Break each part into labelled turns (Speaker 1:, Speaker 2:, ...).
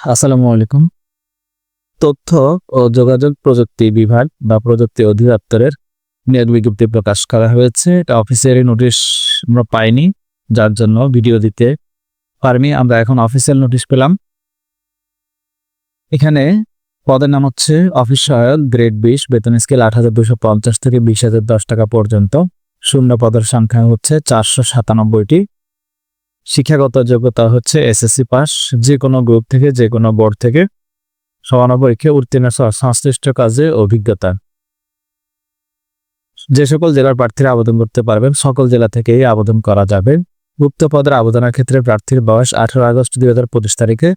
Speaker 1: আসসালামু আলাইকুম। তথ্য ও যোগাযোগ প্রযুক্তি বিভাগ বা প্রযুক্তি অধিদপ্তরের নিয়োগ বিজ্ঞপ্তি প্রকাশ করা হয়েছে। এটা অফিসিয়ালি নোটিশ আমরা পাইনি, যার জন্য ভিডিও দিতে পারিনি। আমরা এখন অফিসিয়াল নোটিশ পেলাম। এখানে পদের নাম হচ্ছে অফিস সহায়ক গ্রেড বিশ, বেতন স্কেল আট হাজার দুশো পঞ্চাশ থেকে বিশ হাজার দশ টাকা পর্যন্ত। শূন্য পদের সংখ্যা হচ্ছে চারশো সাতানব্বইটি। শিক্ষাগত যোগ্যতা হচ্ছে এসএসসি পাস যে কোনো গ্রুপ থেকে যে কোনো বোর্ড থেকে। সমান পরীক্ষায় উত্তীর্ণ সংশ্লিষ্ট কাজে অভিজ্ঞতা। যে সকল জেলার প্রার্থীরা আবেদন করতে পারবেন, সকল জেলা থেকেই আবেদন করা যাবে। গুপ্ত পদের আবেদনের ক্ষেত্রে প্রার্থীর বয়স আঠারো আগস্ট দুই হাজার পঁচিশ তারিখে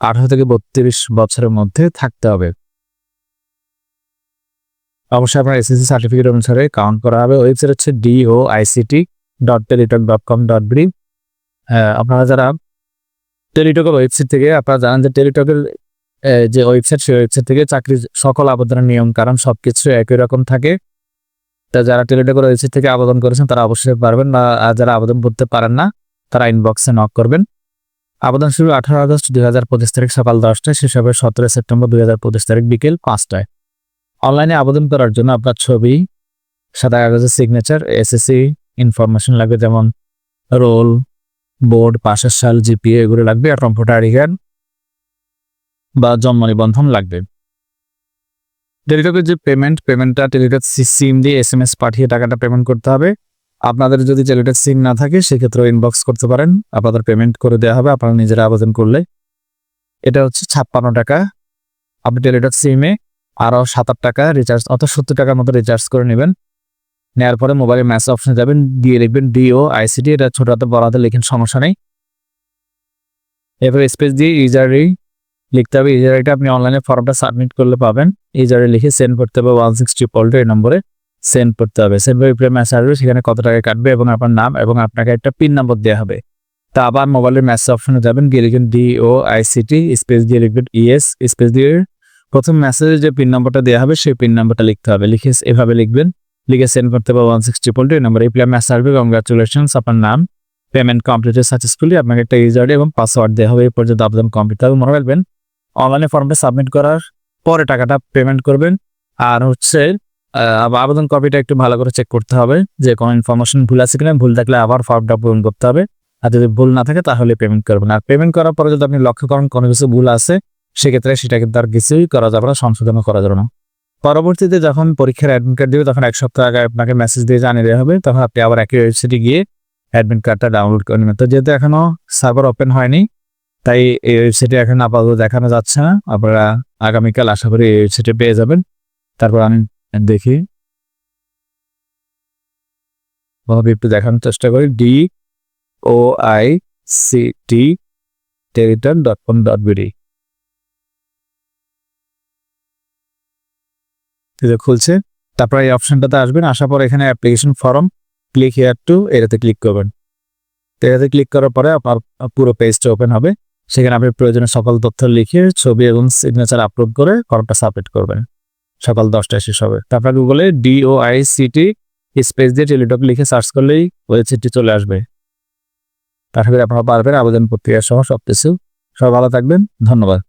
Speaker 1: আঠারো থেকে বত্রিশ বছরের মধ্যে থাকতে হবে। অবশ্যই আপনার এসএসসি সার্টিফিকেট অনুসারে কাউন্ট করা হবে। ওয়েবসাইট হচ্ছে DO ICT dot Teletalk dot com dot ব্রি আপনারা যারা টেলিটকের ওয়েবসাইট থেকে, আপনারা জানেন যে টেলিটকের যে ওয়েবসাইট সেই ওয়েবসাইট থেকে চাকরির সকল আবেদনের নিয়ম, কারণ সবকিছু একই রকম থাকে। তা যারা টেলিটকের ওয়েবসাইট থেকে আবেদন করেছেন, তারা অবশ্যই পারবেন বা যারা আবেদন করতে পারেন না, তারা ইনবক্সে নক করবেন। আবেদন শুরু আঠারো আগস্ট দুই হাজার পঁচিশ তারিখ, সকাল দশটায়, শেষ হবে সতেরো সেপ্টেম্বর দুই হাজার পঁচিশ তারিখ, বিকেল পাঁচটায়। অনলাইনে আবেদন করার জন্য আপনার ছবি, সাদা কাগজের সিগনেচার এসএসসি ইনফরমেশন লাগবে যেমন রোল বোর্ড পাশের সাল জিপিএ এগুলো লাগবে, আর কম্পিউটার আইডি বা জন্ম নিবন্ধন লাগবে। টেলিটকের যে পেমেন্ট পেমেন্টটা টেলিটক সিম দিয়ে এস এম এস পাঠিয়ে টাকাটা পেমেন্ট করতে হবে। আপনাদের যদি টেলিটক সিম না থাকে সেক্ষেত্রে ইনবক্স করতে পারেন। আপনাদের পেমেন্ট করে দেওয়া হবে, আপনারা নিজেরা আবেদন করলে। এটা হচ্ছে ছাপ্পান্ন টাকা। আপনি টেলিটক সিমে আরও সাত টাকা রিচার্জ অর্থাৎ সত্তর টাকার মতো রিচার্জ করে নেবেন। নেওয়ার পরে মোবাইলে ম্যাসেজ অপশনে যাবেন, দিয়ে লিখবেন ডিও আইসিটি এটা ছোট হাতে বড় হাতে লিখেন, সমস্যা নেই। এরপরে স্পেস দিয়ে ইউজারি লিখতে হবে ইউজারিটা আপনি অনলাইনে ফর্মটা সাবমিট করলে পাবেন। ইউজারি লিখে সেন্ড করতে হবে ওয়ান সিক্সটি পল্টো এই নম্বরে সেন্ড করতে হবে। সেন্ড করে মেসেজ আসবে, সেখানে কত টাকা কাটবে এবং আপনার নাম এবং আপনাকে একটা পিন নম্বর দেওয়া হবে। তা আবার মোবাইলের মেসেজ অপশনে যাবেন, গিয়ে লিখবেন ডিও আইসিটি স্পেস দিয়ে লিখবেন ইএস স্পেস দিয়ে প্রথম মেসেজে যে পিন নম্বরটা দেওয়া হবে, সেই পিন নম্বরটা লিখতে হবে। লিখে এভাবে লিখবেন। লিখে সেন্ড করতে হবে ওয়ান সিক্সটি পল্টো এই নম্বর রিপ্লাই মেসেজ আসবে কংগ্রাচুলেশনস আপনার নাম পেমেন্ট কমপ্লিটেড সাকসেসফুলি আপনাকে একটা ইউজার এবং পাসওয়ার্ড দেওয়া হবে এই পর্যন্ত আবেদন কমপ্লিট হবে মনে রাখবেন অনলাইনে ফর্মটা সাবমিট করার পরে টাকাটা পেমেন্ট করবেন, আর হচ্ছে আবেদন কপিটা একটু ভালো করে চেক করতে হবে, যে কোনো ইনফরমেশন ভুল আছে কিনা, ভুল থাকলে আবার ফর্মটা পূরণ করতে হবে, আর যদি ভুল না থাকে তাহলে পেমেন্ট করবেন, আর পেমেন্ট করার পরে যদি আপনি লক্ষ্য করেন কোনো কিছু ভুল আছে, সেক্ষেত্রে সেটা কিন্তু আর কিছুই করা যাবে না, সংশোধনও করা যাবে না। পরবর্তীতে যখন পরীক্ষার অ্যাডমিট কার্ড দিবে, তখন এক সপ্তাহ আগে আপনাকে মেসেজ দিয়ে জানিয়ে দেওয়া হবে। তখন আপনি আবার একই ওয়েবসাইটে গিয়ে অ্যাডমিট কার্ডটা ডাউনলোড করে নেবেন। তো যেহেতু এখনও সার্ভার ওপেন হয়নি, তাই এই ওয়েবসাইটে এখন আপাতত দেখানো যাচ্ছে না। আপনারা আগামীকাল আশা করি এই ওয়েবসাইটে পেয়ে যাবেন। তারপর আমি দেখি। একটু দেখানোর চেষ্টা করি। D O I C T টেরিটন dot com dot BD খুলছে। তারপর এই অপশনটাতে আসবেন, আসার পর এখানে application form click here to এটাতে ক্লিক করবেন। তো এটাতে ক্লিক করার পরে আপনার পুরো পেজটা ওপেন হবে। সেখানে আপনি প্রয়োজনীয় সকল তথ্য লিখে ছবি এবং সিগনেচার আপলোড করে ফর্মটা সাবমিট করবেন। সকাল দশটায় শেষ হবে। তারপর গুগলে ডিওআই সিটি স্পেস দিয়ে টেলিটক লিখে সার্চ করলেই ওয়েবসাইটটি চলে আসবে। করি আপনারা পারবেন আবেদন প্রক্রিয়া সহ সব কিছু সবাই ভালো থাকবেন। ধন্যবাদ।